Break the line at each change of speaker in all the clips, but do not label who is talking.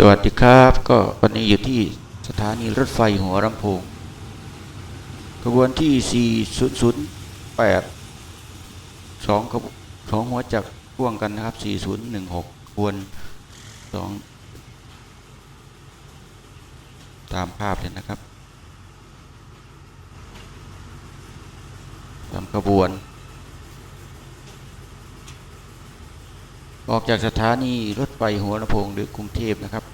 สวัสดีครับ ก็วันนี้อยู่ที่สถานีรถไฟหัวลำโพงขบวนที่ 4008สองขบสองหัวจักรพ่วงกันนะครับ 4016ขบวนสองตามภาพเลยนะครับตามขบวน ออกจากสถานีรถไฟหัวลำโพงหรือกรุงเทพนะครับ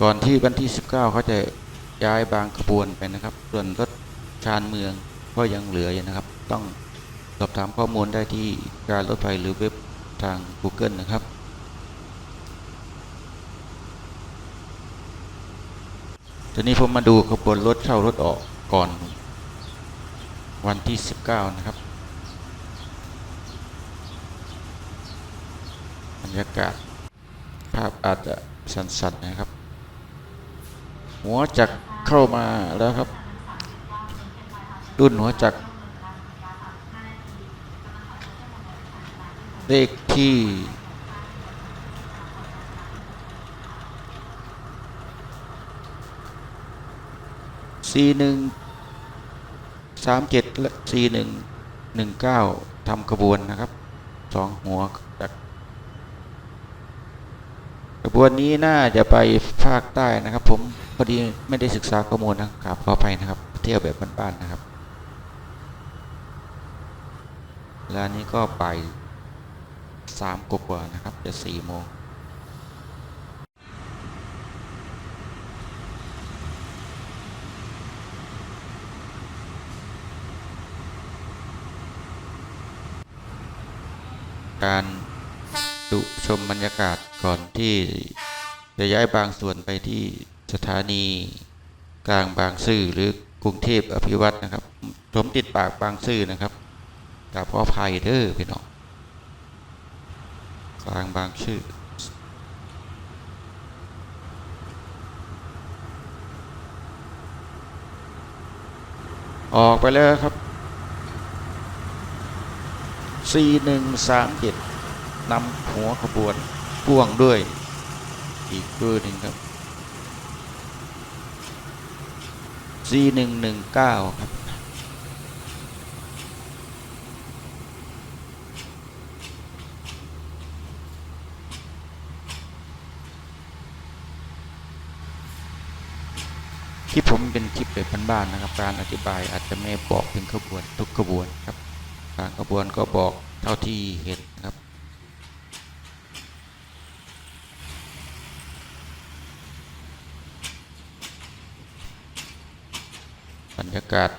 ก่อนที่วันที่ 19เขาจะย้ายบางขบวนไปนะครับ ส่วนรถชานเมืองก็ยังเหลืออยู่นะครับ ต้องสอบถามข้อมูลได้ที่การรถไฟหรือเว็บทาง Google นะครับ ทีนี้ผมมาดูขบวนรถเข้ารถออกก่อน วันที่ 19 นะครับ รรยากาศภาพอาจจะสั่นๆนะครับ หัวจักรเข้ามาแล้วครับ รุ่นหัวจักรเลขที่สี่หนึ่งสามเจ็ดและสี่หนึ่งหนึ่งเก้าทำขบวนนะครับสองหัวจัก รขบวนนี้น่าจะไปภาคใต้นะครับ ผมพอดีไม่ได้ศึกษาข้อมูลนะครับขออภัยนะครับ เที่ยวแบบบ้านๆนะครับแล้วนี้ก็ไปสามกว่านะครับ จะสี่โมงการ ดูชมบรรยากาศก่อนที่จะย้ายบางส่วนไปที่สถานีกลางบางซื่อหรือกรุงเทพอภิวัตนะครับผมติดปากบางซื่อนะครับกับขออภัยเด้อพี่น้องกลางบางซื่อออกไปแล้วครับสี่ห นำหัวขบวนพ่วงด้วยอีกเบอร์หนึ่งครับสี่หนึ่งหนึ่งเก้าครับคลิปผมเป็นคลิปแบบบ้านๆนะครับ การอธิบายอาจจะไม่บอกถึงขบวนทุกขบวนครับทางขบวนก็บอกเท่าที่เห็นครับ รยากาศ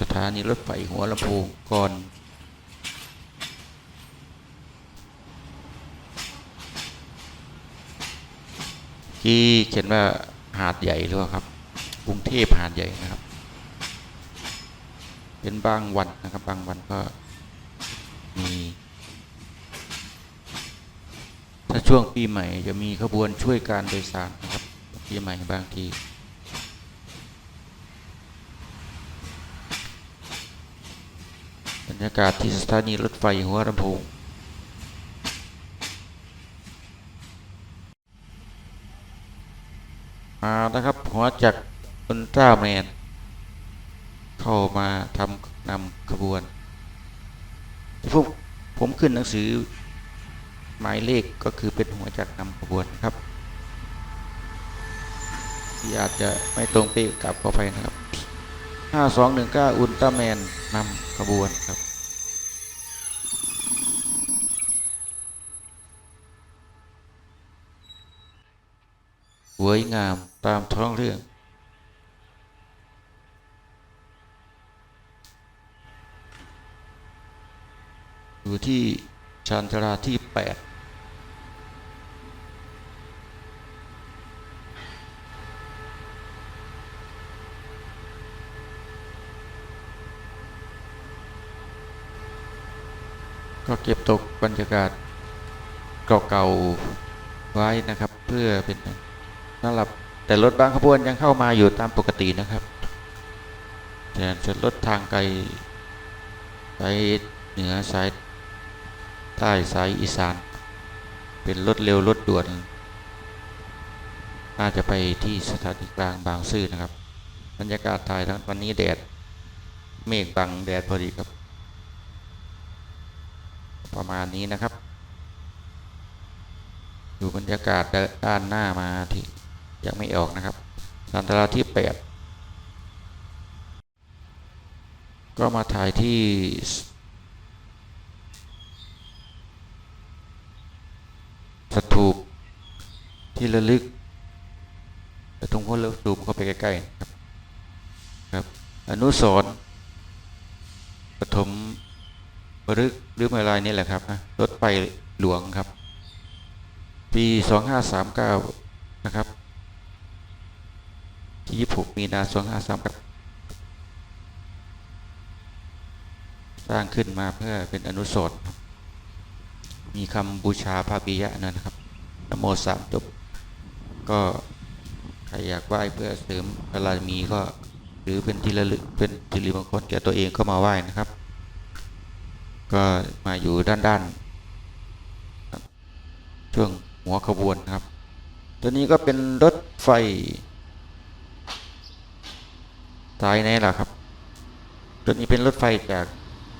สถานีรถไฟหัวลำโพงก่อนที่เขียนว่าหาดใหญ่หรือเปล่าครับกรุงเทพหาดใหญ่นะครับ เป็นบางวันนะครับ บางวันก็มีถ้าช่วงปีใหม่จะมีขบวนช่วยการโดยสารนะครับปีใหม่บางที รรยากาศที่สถานีรถไฟหัวลำโพงมาแล้วครับหัวจักรอุลตร้าแมน เข้ามาทำนำขบวนที่พวกผมขึ้นหนังสือหมายเลขก็คือเป็นหัวจักรนำขบวนครับที่อาจจะไม่ตรงเป๊ะกับขอไปนะครับ 5219 อุลตร้าแมนนำขบวนครับ วยงามตามท้องเรื่อง อยู่ที่ชานชาลาที่ 8ก็เก็บตกบรรยากาศเก่าๆไว้นะครับ เพื่อเป็น สำหรับแต่รถบางขบวนยังเข้ามาอยู่ตามปกตินะครับแต่จะรถทางไกลไปเหนือสายใต้สายอีสาน เป็นรถเร็วรถด่วน น่าจะไปที่สถานีกลางบางซื่อนะครับ บรรยากาศถ่ายทั้งวันนี้แดด เมฆบังแดดพอดีครับ ประมาณนี้นะครับ ดูบรรยากาศด้านหน้ามาที่ ยังไม่ออกนะครับสันตราที่แปดก็มาถ่ายที่สถูปที่ระลึกแต่ตรงพ้นแล้วซูมเข้าไปใกล้ๆครับครับ อนุสรณ์ปฐมบรึกษ์หรือไม่ลายนี่แหละครับนะรถไฟหลวงครับ ปี 2539 นะครับ ที่ 26 มีนา2539สร้างขึ้นมาเพื่อเป็นอนุสรณ์ครับมีคำบูชาพระปิยะนะครับนโมสามจบ ก็ใครอยากไหว้เพื่อเสริมบารมีก็หรือเป็นที่ระลึกเป็นสิริมงคลแก่ตัวเองก็มาไหว้นะครับ ก็มาอยู่ด้านด้านช่วงหัวขบวนครับ ตัวนี้ก็เป็นรถไฟ สายไหนล่ะครับตัวนี้เป็นรถไฟจาก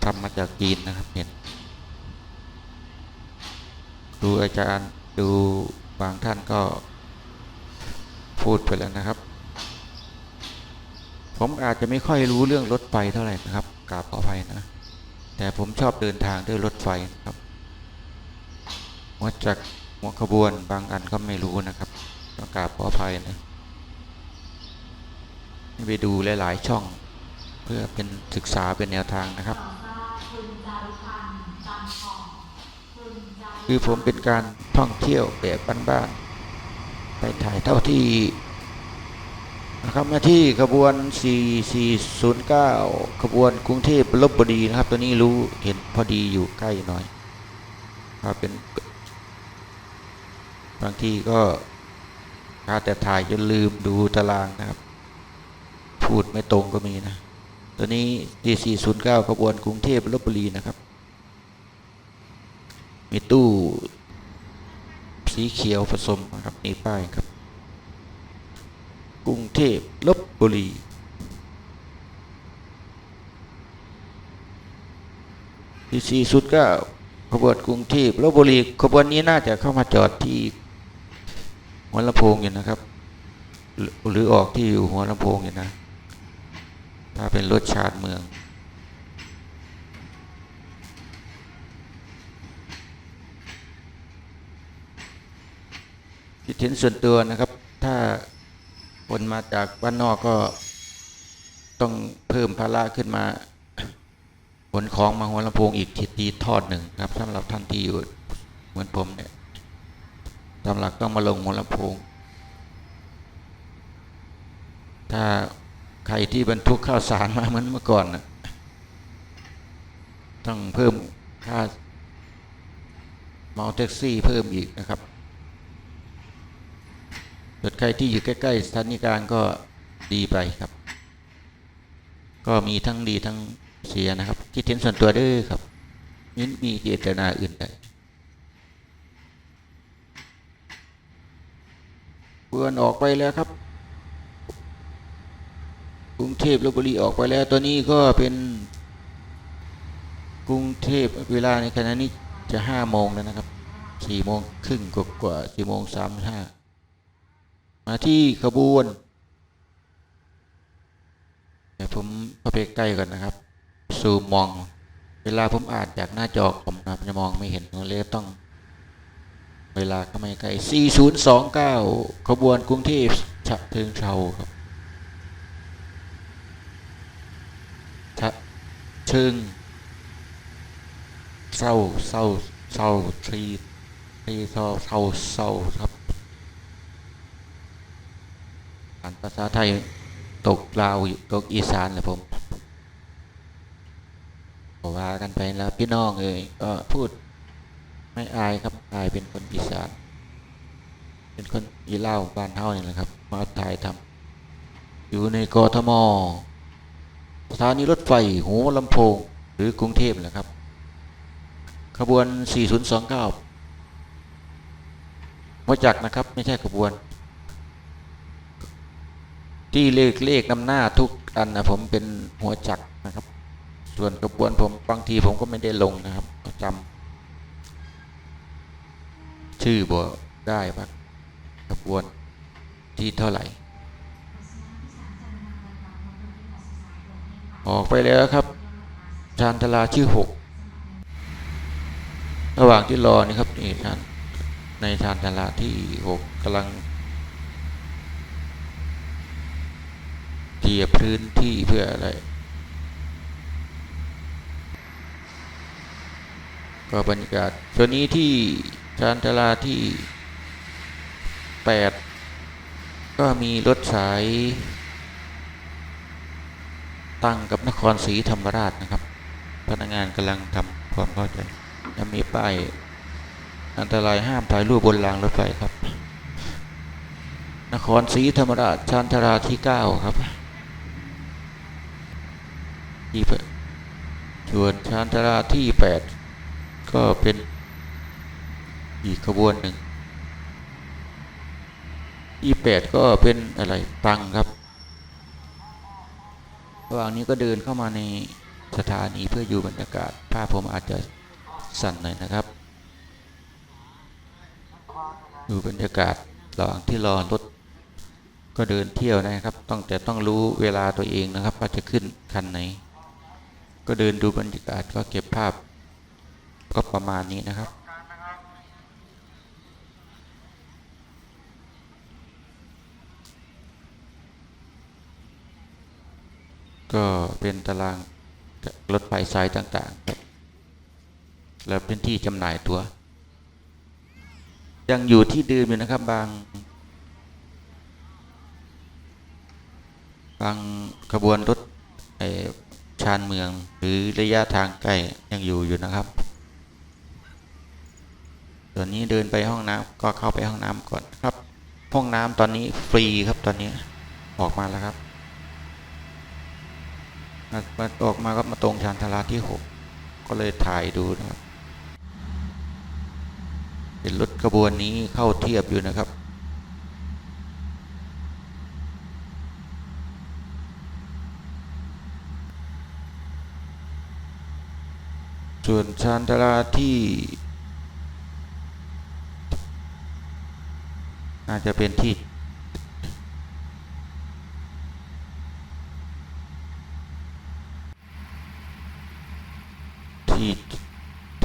ทำมาจากจีนนะครับเห็นดูอาจารย์ดูบางท่านก็พูดไปแล้วนะครับ ผมอาจจะไม่ค่อยรู้เรื่องรถไฟเท่าไหร่นะครับกราบขออภัยนะ แต่ผมชอบเดินทางด้วยรถไฟนะครับหัวจักรหัวขบวนบางอันก็ไม่รู้นะครับต้องกราบขออภัยนะ ไปดูหลาย ๆ ช่อง เพื่อเป็นศึกษาเป็นแนวทางนะครับ คือผมเป็นการท่องเที่ยวแบบบ้านๆไปถ่ายเท่าที่นะครับมาที่ขบวน 4409 ขบวนกรุงเทพลบบุรีนะครับ ตัวนี้รู้เห็นพอดีอยู่ใกล้หน่อยถ้าเป็น บางทีก็พาแต่ถ่ายจนลืมดูตารางนะครับ พูดไม่ตรงก็มีนะ ตัวนี้4409 ขบวนกรุงเทพลบบุรีนะครับ มีตู้สีเขียวผสมนะครับนี่ป้ายครับ กรุงเทพลบบุรีที่สี่สุดก็ขบวนกรุงเทพลบบุรีขบวนนี้น่าจะเข้ามาจอดที่หัวลำโพงอยู่นะครับ หรือหรือออกที่อยู่หัวลำโพงอยู่นะ ถ้าเป็นรถชาติเมือง คิดเห็นส่วนตัวนะครับ ถ้าคนมาจากบ้านนอกก็ต้องเพิ่มภาระขึ้นมาขนของมาหัวลำโพงอีกทีทีทอดหนึ่งครับสำหรับท่านที่อยู่เหมือนผมเนี่ยตามหลักต้องมาลงหัวลำโพงถ้า ใครที่บรรทุกข้าวสารมาเหมือนเมื่อก่อนนะต้องเพิ่มค่าเมาแท็กซี่เพิ่มอีกนะครับส่วนใครที่อยู่ใกล้ๆสถานีกางก็ดีไปครับ ก็มีทั้งดีทั้งเสียนะครับ คิดเห็นส่วนตัวด้อครับไมิมีเจตนาอื่นใดเพื่อนออกไปแล้วครับ กรุงเทพลบบุรีออกไปแล้วตัวนี้ก็เป็น กรุงเทพเวลาในขณะนี้จะห้าโมงแล้วนะครับสี่โมงครึ่งกว่าสี่โมงสามห้ามาที่ขบวนเดี๋ยวผมเข้าไปใกล้ก่อนนะครับ ซูมมอง เวลาผมอ่านจากหน้าจอผมนะครับจะมองไม่เห็นเลยต้อง เวลาก็ไม่ใกล้ 4029 ขบวนกรุงเทพฉะเชิงเทราครับฉะเชิงเศร้าเศร้าเศร้าทรีทรีเศร้าเศร้าเศร้าครับอ่านภาษาไทยตกลาวตกอีสานเลยผมก็ว่ากันไปแล้วพี่น้องเอ่ยก็พูดไม่อายครับอายเป็นคนอีสานเป็นคนอีเล่าบ้านเฮานี่แหละครับ มาถ่ายทำอยู่ในกทม สถานีรถไฟหัวลำโพงหรือกรุงเทพแหละครับ ขบวน 4029หัวจักนะครับ ไม่ใช่ขบวน ที่เลขเลขนำหน้าทุกอันนะผมเป็นหัวจักนะครับ ส่วนกระบวนผมบางทีผมก็ไม่ได้ลงนะครับจำชื่อบ่ได้ว่ากระบวนที่เท่าไหร่ ออกไปแล้วครับชานทลาชื่อหกระหว่างที่รอนี่ครับนี่ชานในชานทลาที่หกกำลังเทียพื้นที่เพื่ออะไร ก็บรรยากาศส่วนนี้ที่ชานทลาที่แปดก็มีรถสาย ตั้งกับนครศรีธรรมราชนะครับ พนักงานกำลังทำความเข้าใจจะมีป้ายอันตรายห้ามถ่ายรูปบนรางรถไฟครับ นครศรีธรรมราชชานทราที่เก้าครับที่แปดส่วนชานทราที่แปดก็เป็นอีกขบวนหนึ่งที่แปดก็เป็นอะไรตังครับ ระหว่างนี้ก็เดินเข้ามาในสถานีเพื่ออยู่บรรยากาศ ภาพผมอาจจะสั่นหน่อยนะครับ ดูบรรยากาศระหว่างที่รอรถก็เดินเที่ยวนะครับ ต้องแต่ต้องรู้เวลาตัวเองนะครับว่าจะขึ้นคันไหน ก็เดินดูบรรยากาศก็เก็บภาพก็ประมาณนี้นะครับ ก็เป็นตารางรถไฟสายต่างๆครับแล้วเป็นที่จำหน่ายตัว ยังอยู่ที่เดิมอยู่นะครับบาง บางขบวนรถไอชานเมืองหรือระยะทางใกล้ยังอยู่อยู่นะครับส่วนนี้เดินไปห้องน้ำก็เข้าไปห้องน้ำก่อนครับ ห้องน้ำตอนนี้ฟรีครับตอนนี้ออกมาแล้วครับ มามาออกมาก็มาตรงชานทาราที่หกก็เลยถ่ายดูนะครับเห็นรถขบวนนี้เข้าเทียบอยู่นะครับ ส่วนชานทาราที่น่าจะเป็นที่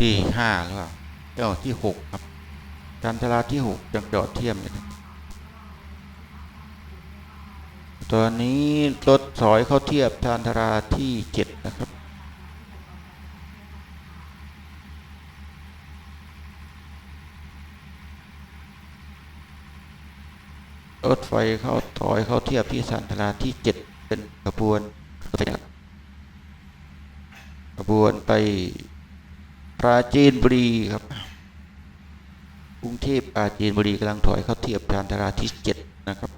ที่ ห้าหรือเปล่าเจ้าที่หกครับ การจราที่หกยังจอดเทียมอยู่นะตอนนี้รถถอยเข้าเทียบชานทราที่เจ็ดนะครับรถไฟเข้าถอยเข้าเทียบที่ชานทราที่เจ็ดเป็นขบวนรถไฟขบวนไป ปราจีนบุรีครับกรุงเทพปราจีนบุรีกำลังถอยเข้าเทียบชานทราที่เจ็ดนะครับ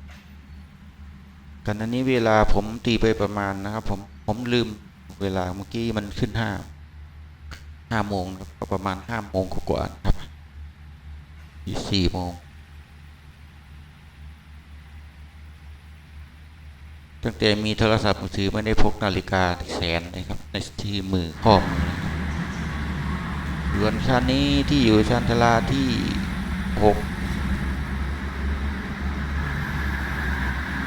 กันนั้นนี้เวลาผมตีไปประมาณนะครับผมผมลืมเวลาเมื่อกี้มันขึ้นห้าห้าโมงนะครับประมาณห้าโมงกว่าครับยี่สี่โมงตั้งแต่มีโทรศัพท์มือถือไม่ได้พกนาฬิกาแสนเลยครับในที่มือข้อมือ ส่วนชั้นนี้ที่อยู่ชั้นทลาที่หก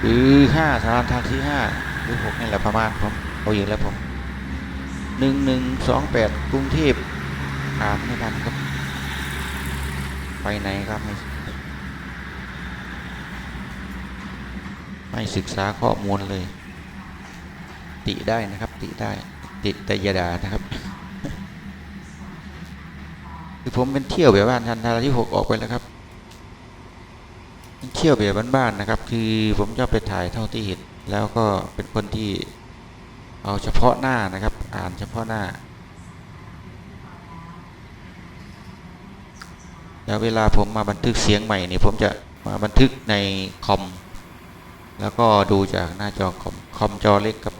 หรือห้าสานทางที่ห้าหรือหกนี่แหละประมาณผมเอาอยู่แล้วผมหนึ่งหนึ่งสองแปดกรุงเทพอ่านไม่ทันครับ ไปไหนครับไม่ไม่ศึกษาข้อมูลเลย ติได้นะครับ ติได้ ติแต่ยาดานะครับ คือผมเป็นเที่ยวแบบบ้านทันทาราที่หกออกไปแล้วครับเป็นเที่ยวแบบบ้านๆนะครับ คือผมจะไปถ่ายเท่าที่เห็น แล้วก็เป็นคนที่เอาเฉพาะหน้านะครับ อ่านเฉพาะหน้า แล้วเวลาผมมาบันทึกเสียงใหม่นี่ผมจะมาบันทึกในคอม แล้วก็ดูจากหน้าจอคอมคอมจอเล็กกับ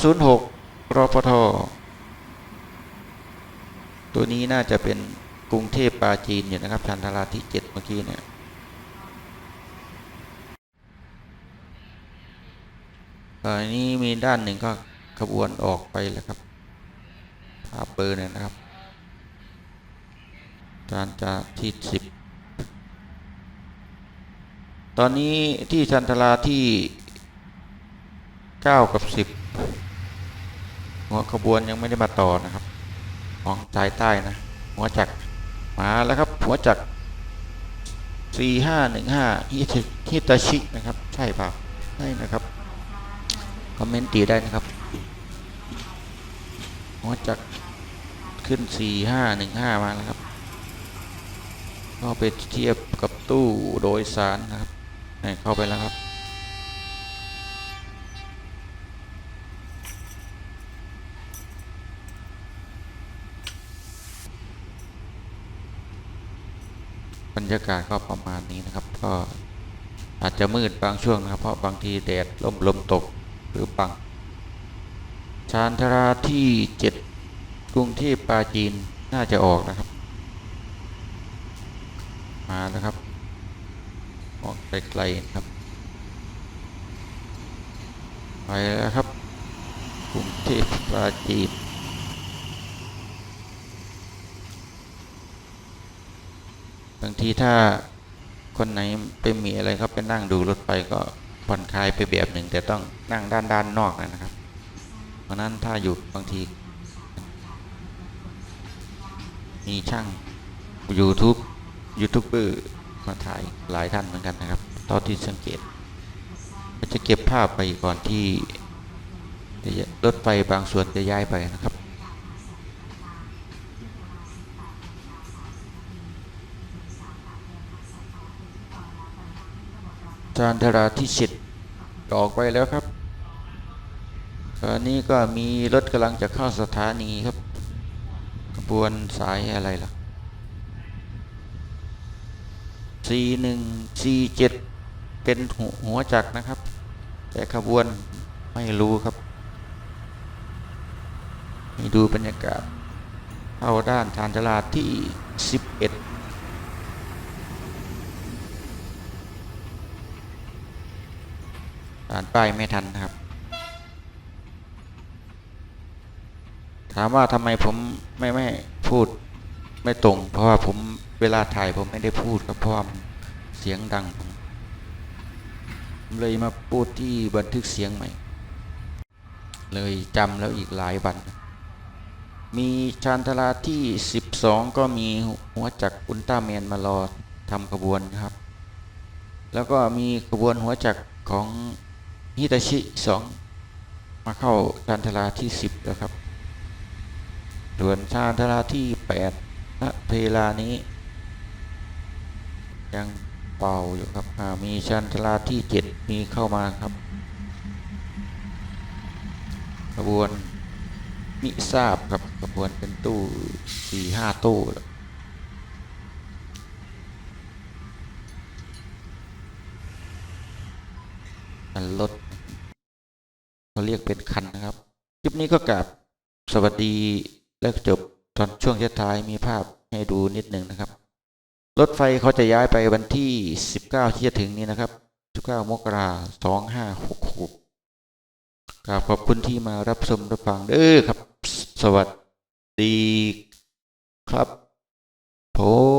4206รพท ตัวนี้น่าจะเป็นกรุงเทพปาจีนอยู่นะครับชันทราที่เจ็ดเมื่อกี้เนี่ยตอนนี้มีด้านหนึ่งก็ขบวนออกไปแล้วครับภาพเบอร์เนี่ยนะครับจานจะที่สิบตอนนี้ที่ชันทราที่เก้ากับสิบหัวขบวนยังไม่ได้มาต่อนะครับ ของสายใต้นะ หัวจักรมาแล้วครับ หัวจักรสี่ห้าหนึ่งห้าฮิตาชินะครับ ใช่เปล่าใช่นะครับ คอมเมนต์ตีได้นะครับ หัวจักรขึ้นสี่ห้าหนึ่งห้ามาแล้วครับก็ไปเทียบกับตู้โดยสารนะครับเข้าไปแล้วครับ รรยากาศก็ประมาณนี้นะครับ ก็อาจจะมืดบางช่วงนะครับ เพราะบางทีแดดลมลมตกหรือบังชานทราที่เจ็ดกรุงเทพปาจีนน่าจะออกนะครับ มาแล้วครับ ออกไกลๆนะครับ ไปแล้วครับ กรุงเทพปาจีน บางทีถ้าคนไหนไปมีอะไรเขาไปนั่งดูรถไฟก็ผ่อนคลายไปแบบหนึ่ง แต่ต้องนั่งด้านด้านนอกนะครับ เพราะนั้นถ้าอยู่บางที มีช่าง YouTube ยูทูบเบอร์มาถ่ายหลายท่านเหมือนกันนะครับตอนที่สังเกตจะเก็บภาพไปก่อนที่รถไฟบางส่วนจะย้ายไปนะครับ จานทราที่สิบออกไปแล้วครับตอนนี้ก็มีรถกำลังจะเข้าสถานีครับขบวนสายอะไรล่ะ C1 C7 เป็นหัวหัวจักรนะครับ แต่ขบวนไม่รู้ครับให้ดูบรรยากาศเข้าด้านชานชาลาที่ 11 อ่านป้ายไม่ทันนะครับ ถามว่าทำไมผมไม่ไม่พูดไม่ตรง เพราะว่าผมเวลาถ่ายผมไม่ได้พูดครับเพราะเสียงดังผมเลยมาพูดที่บันทึกเสียงใหม่ เลยจำแล้วอีกหลายวัน มีชานทราที่ 12 ก็มีหัวจักรอุลตร้าแมนมารอทำขบวนครับ แล้วก็มีขบวนหัวจักรของ ฮิตาชิสองมาเข้าชานทราที่สิบแล้วครับส่วนชานทราที่แปดณเวลานี้ ยังเป่าอยู่ครับมีชานทราที่เจ็ดมีเข้ามาครับขบวนมิทราบครับขบวนเป็นตู้สี่ห้าตู้แล้ว มันลดเขาเรียกเป็นคันนะครับ คลิปนี้ก็กลับสวัสดีและจบตอนช่วงท้ายมีภาพให้ดูนิดหนึ่งนะครับ รถไฟเขาจะย้ายไปวันที่ 19 ที่จะถึงนี้นะครับ 19 มกราคม2566กราบขอบคุณที่มารับชมรับฟังเด้อครับ สวัสดีครับผม